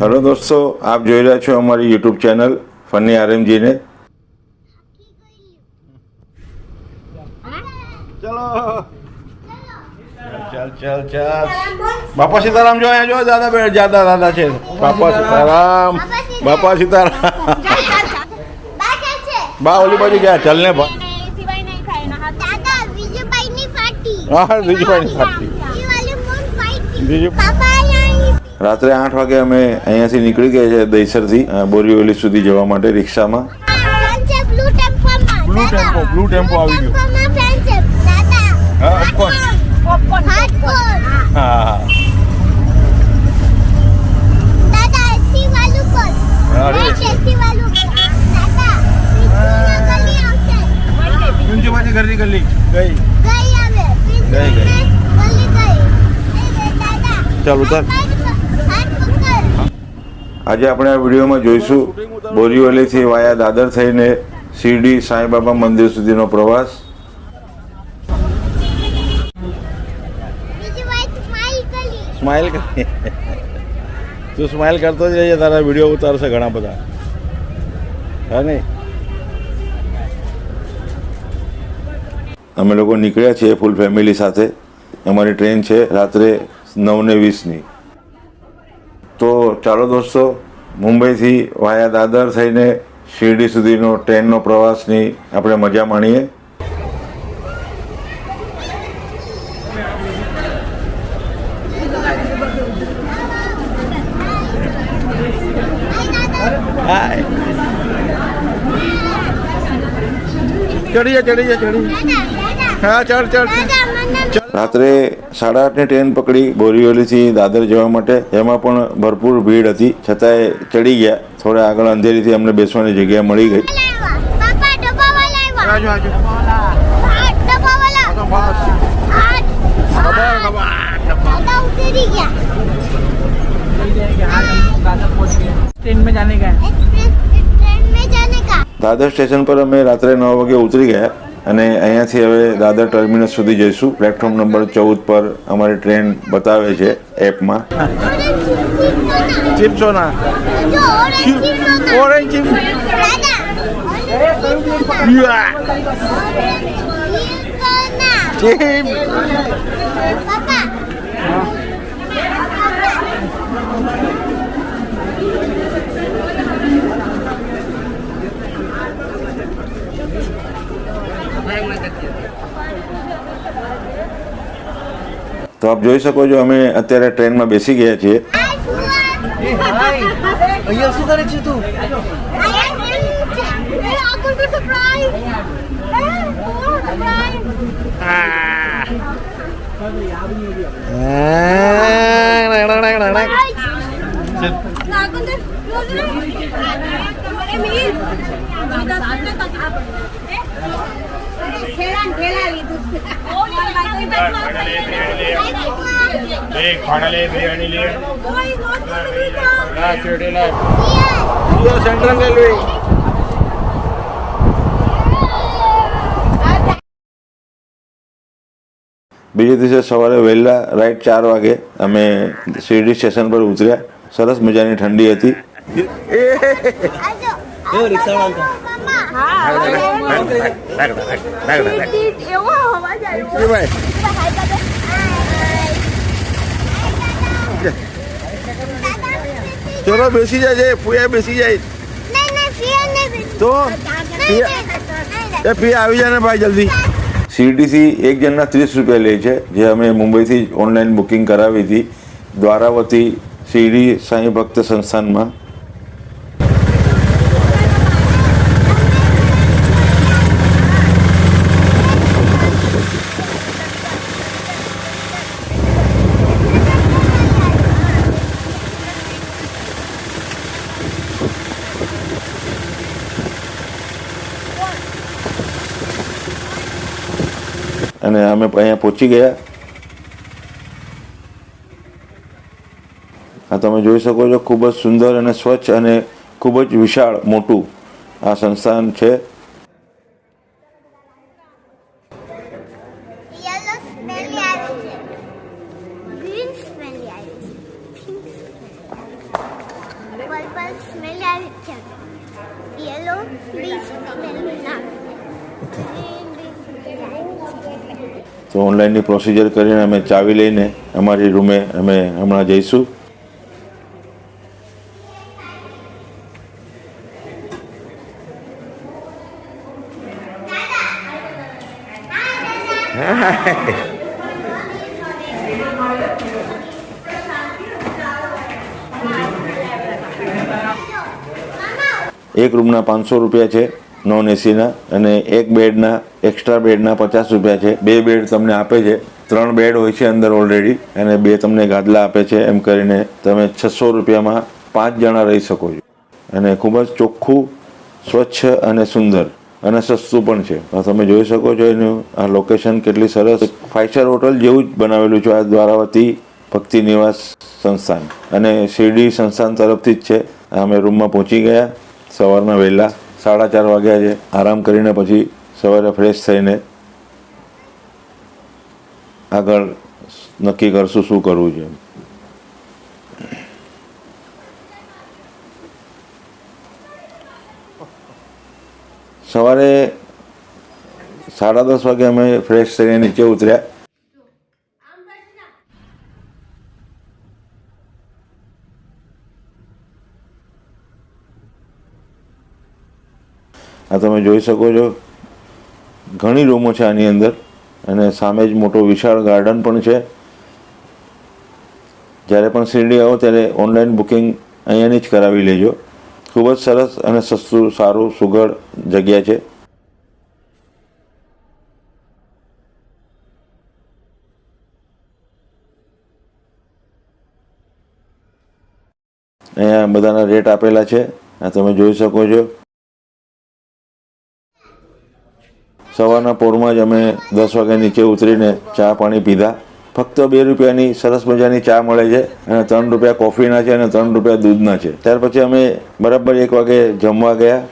Hello દોસ્તો આપ જોઈ રહ્યા છો અમારી યુટ્યુબ ચેનલ ફની આરએમજીને. ચલો. ચાલ ચાલ ચાલ. બાપા સીતારામ જો અહીંયા જો દાદા બે દાદા દાદા છે. બાપા સીતારામ. બાપા સીતારામ. બા ઓલી બાજુ ગયા ચાલ ને બા સિવાય નહીં ખાય ના દાદા વિજયભાઈની ફાટી હા વિજયભાઈની પાણી બીજું રાત્રે આઠ વાગે અમે અહીંયાથી નીકળી ગયા છે દહીસરથી બોરીવલી સુધી જવા માટે રિક્ષામાં. બ્લુ ટેમ્પો બ્લુ tempo આવી ગયો. હા, પોપકોર્ન હા ઘરની ગલી. ગઈ. ગઈ ગઈ, ચાલ ઉતાર આજે આપણે આ વિડીયોમાં જોઈશું બોરીવલીથી વાયા દાદર થઈને શિરડી સાંઈબાબા મંદિર સુધીનો પ્રવાસ. સ્માઇલ કરી. તું સ્માઇલ કરતો જ રહીએ તારા વીડિયો ઉતારશે ઘણા બધા. હા નહીં? અમે લોકો નીકળ્યા છીએ ફૂલ ફેમિલી સાથે. અમારી ટ્રેન છે રાત્રે નવ ને વીસની. તો ચાલો દોસ્તો, મુંબઈથી વાયા દાદર થઈને શિરડી સુધીનો ટ્રેનનો પ્રવાસની આપણે મજા માણીએ. ચડી જા ચડી જા ચડી હા ચાલ ચાલ. રાત્રે સાડા આઠ આઠની ટ્રેન પકડી બોરીવલીથી દાદર જવા માટે. એમાં પણ ભરપૂર ભીડ હતી. છતાંય ચડી ગયા. થોડા આગળ અંધેરીથી અમને બેસવાની જગ્યા મળી ગઈ. દાદર સ્ટેશન પર અમે રાત્રે નવ વાગે ઉતરી ગયા. અને અહીંયાથી હવે દાદર ટર્મિનસ સુધી જઈશું. પ્લેટફોર્મ નંબર ચૌદ પર અમારી ટ્રેન બતાવે છે એપમાં. ચિપ્સોના. Orange chips. દાદા તો આપ જોઈ શકો છો અમે અત્યારે ટ્રેનમાં બેસી ગયા છીએ ખેલા છે તું એક સેન્ટ્રલ રેલવે બીજે દિવસે સવારે વહેલા રાઈટ ચાર વાગે અમે શિરડી સ્ટેશન પર ઉતર્યા સરસ મજાની ઠંડી હતી ચલો બેસી જાય ફૂયા બેસી જાય. તો? એ ફી આવી જાય ને ભાઈ જલ્દી. શિરડીથી એક જણના ત્રીસ રૂપિયા લે છે, જે અમે મુંબઈથી ઓનલાઈન બુકિંગ કરાવી હતી. દ્વારાવતી શિરડી સાંઈ ભક્ત સંસ્થાનમાં. અને અમે અહીંયા પહોંચી ગયા. આ તમે જોઈ શકો છો ખૂબ જ સુંદર અને સ્વચ્છ અને ખૂબ જ વિશાળ મોટું આ સંસ્થાન છે. યલો તો ઓનલાઈનની પ્રોસિજર કરીને અમે ચાવી લઈને અમારી રૂમે અમે હમણાં જઈશું. એક રૂમના પાંચસો રૂપિયા છે. નોન એસીના અને એક બેડના એક્સ્ટ્રા બેડના પચાસ રૂપિયા છે. બે બેડ તમને આપે છે. ત્રણ બેડ હોય છે અંદર ઓલરેડી અને બે તમને ગાદલા આપે છે. એમ કરીને તમે છસો રૂપિયામાં પાંચ જણા રહી શકો છો. અને ખૂબ જ ચોખ્ખું, સ્વચ્છ અને સુંદર અને સસ્તું પણ છે. તમે જોઈ શકો છો એનું આ લોકેશન કેટલી સરસ. ફાઇવ સ્ટાર હોટલ જેવું જ બનાવેલું છે આ દ્વારાવતી ભક્તિ નિવાસ સંસ્થાન. અને શિરડી સંસ્થાન તરફથી જ છે. અમે રૂમમાં પહોંચી ગયા. સવારના વહેલા સાડા ચાર વાગ્યા છે આરામ કરીને પછી સવારે ફ્રેશ થઈને આગળ નક્કી કરશું શું કરવું છે. સવારે સાડા દસ વાગે અમે ફ્રેશ થઈને નીચે ઉતર્યા. આ તમે જોઈ શકો છો. ઘણી રૂમો છે આની અંદર અને સામે જ મોટો વિશાળ ગાર્ડન પણ છે. જ્યારે પણ શિરડી આવો ત્યારે ઓનલાઈન બુકિંગ અહીંયાની જ કરાવી લેજો. ખૂબ જ સરસ અને સસ્તું, સારું, સુઘડ જગ્યા છે. અહીંયા બધાના રેટ આપેલા છે. આ તમે જોઈ શકો છો. સવારના પોરમાં જ અમે દસ વાગ્યા નીચે ઉતરીને ચા પાણી પીધા. ફક્ત બે રૂપિયાની સરસ મજાની ચા મળે છે અને ત્રણ રૂપિયા કોફીના છે અને ત્રણ રૂપિયા દૂધના છે. ત્યાર પછી અમે બરાબર એક વાગે જમવા ગયા.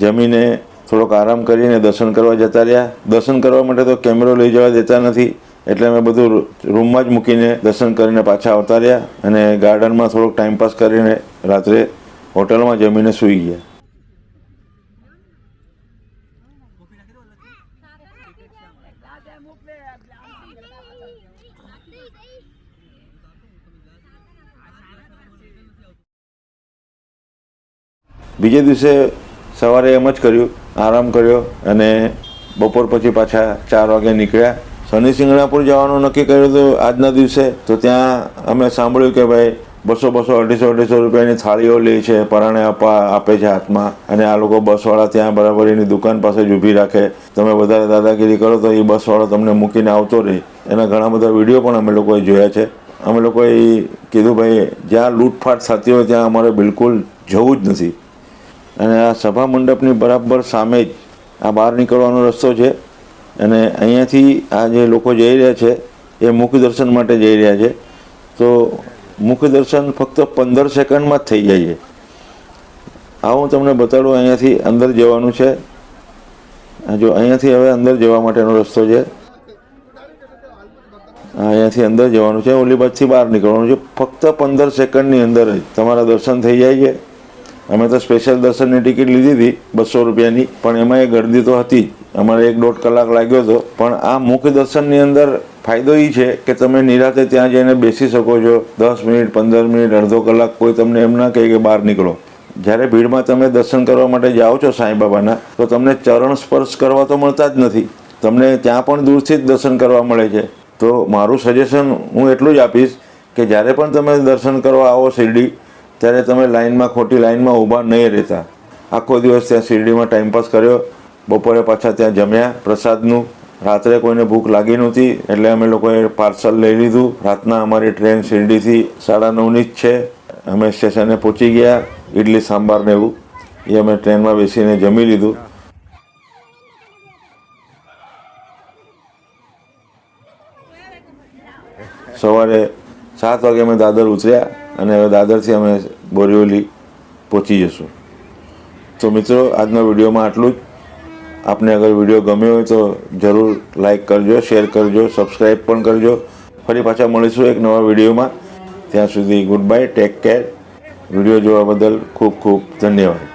જમીને થોડોક આરામ કરીને દર્શન કરવા જતા રહ્યા. દર્શન કરવા માટે તો કેમેરો લઈ જવા દેતા નથી, એટલે અમે બધું રૂમમાં જ મૂકીને દર્શન કરીને પાછા આવતા રહ્યા અને ગાર્ડનમાં થોડોક ટાઈમપાસ કરીને રાત્રે હોટલમાં જમીને સૂઈ ગયા. બીજે દિવસે સવારે એમ જ કર્યું આરામ કર્યો અને બપોર પછી પાછા ચાર વાગે નીકળ્યા. શનિ સિંગણાપુર જવાનું નક્કી કર્યું હતું આજના દિવસે તો ત્યાં અમે સાંભળ્યું કે ભાઈ બસો બસો, અઢીસો અઢીસો રૂપિયાની થાળીઓ લે છે, પરાણે આપવા આપે છે હાથમાં. અને આ લોકો બસવાળા ત્યાં બરાબર એની દુકાન પાસે જ ઊભી રાખે. તમે વધારે દાદાગીરી કરો તો એ બસવાળો તમને મૂકીને આવતો રહે. એના ઘણા બધા વીડિયો પણ અમે લોકોએ જોયા છે. અમે લોકોએ કીધું, ભાઈ, જ્યાં લૂંટફાટ થતી હોય ત્યાં અમારે બિલકુલ જવું જ નથી. અને આ સભા મંડપની બરાબર સામે જ આ બહાર નીકળવાનો રસ્તો છે. અને અહીંયાથી આ જે લોકો જઈ રહ્યા છે, એ મુખ દર્શન માટે જઈ રહ્યા છે. તો મુખ દર્શન ફક્ત પંદર સેકન્ડમાં જ થઈ જાય આ હું તમને બતાડું, અહીંયાથી અંદર જવાનું છે. જો અહીંયાથી હવે અંદર જવા માટેનો રસ્તો છે. અહીંયાથી અંદર જવાનું છે. ઓલી બાજથી બહાર નીકળવાનું છે. ફક્ત પંદર સેકન્ડની અંદર જ તમારા દર્શન થઈ જાય છે. અમે તો સ્પેશિયલ દર્શનની ટિકિટ લીધી હતી, બસો રૂપિયાની, પણ એમાં એ ગરદી તો હતી. અમારે એક દોઢ કલાક લાગ્યો હતો. પણ આ મુખ દર્શનની અંદર ફાયદો એ છે કે તમે નિરાતે ત્યાં જઈને બેસી શકો છો. દસ મિનિટ, પંદર મિનિટ, અડધો કલાક કોઈ તમને એમ ના કહે કે બહાર નીકળો. જ્યારે ભીડમાં તમે દર્શન કરવા માટે જાઓ છો સાંઈ બાબાના તો તમને ચરણ સ્પર્શ કરવા તો મળતા જ નથી. તમને ત્યાં પણ દૂરથી જ દર્શન કરવા મળે છે. તો મારું સજેશન હું એટલું જ આપીશ કે જ્યારે પણ તમે દર્શન કરવા આવો શિરડી, ત્યારે તમે લાઇનમાં ખોટી લાઇનમાં ઊભા નહીં રહેતા. આખો દિવસ ત્યાં શિરડીમાં ટાઈમપાસ કર્યો. બપોરે પાછા ત્યાં જમ્યા, પ્રસાદનું રાત્રે કોઈને ભૂખ લાગી નહોતી, એટલે અમે લોકોએ પાર્સલ લઈ લીધું. રાતના અમારી ટ્રેન શિરડીથી સાડા નવની જ છે. અમે સ્ટેશને પહોંચી ગયા ઇડલી સાંભાર ને એવું. એ અમે ટ્રેનમાં બેસીને જમી લીધું. સવારે સાત વાગે અમે દાદર ઉતર્યા અને હવે દાદરથી અમે બોરીવલી પહોંચી જશું. તો મિત્રો, આજના વિડીયોમાં આટલું જ. આપને અગર વીડિયો ગમ્યો હોય તો જરૂર લાઈક કરજો શેર કરજો સબસ્ક્રાઈબ પણ કરજો. ફરી પાછા મળીશું એક નવા વિડીયોમાં ત્યાં સુધી good bye take care video જોવા બદલ ખૂબ ખૂબ ધન્યવાદ.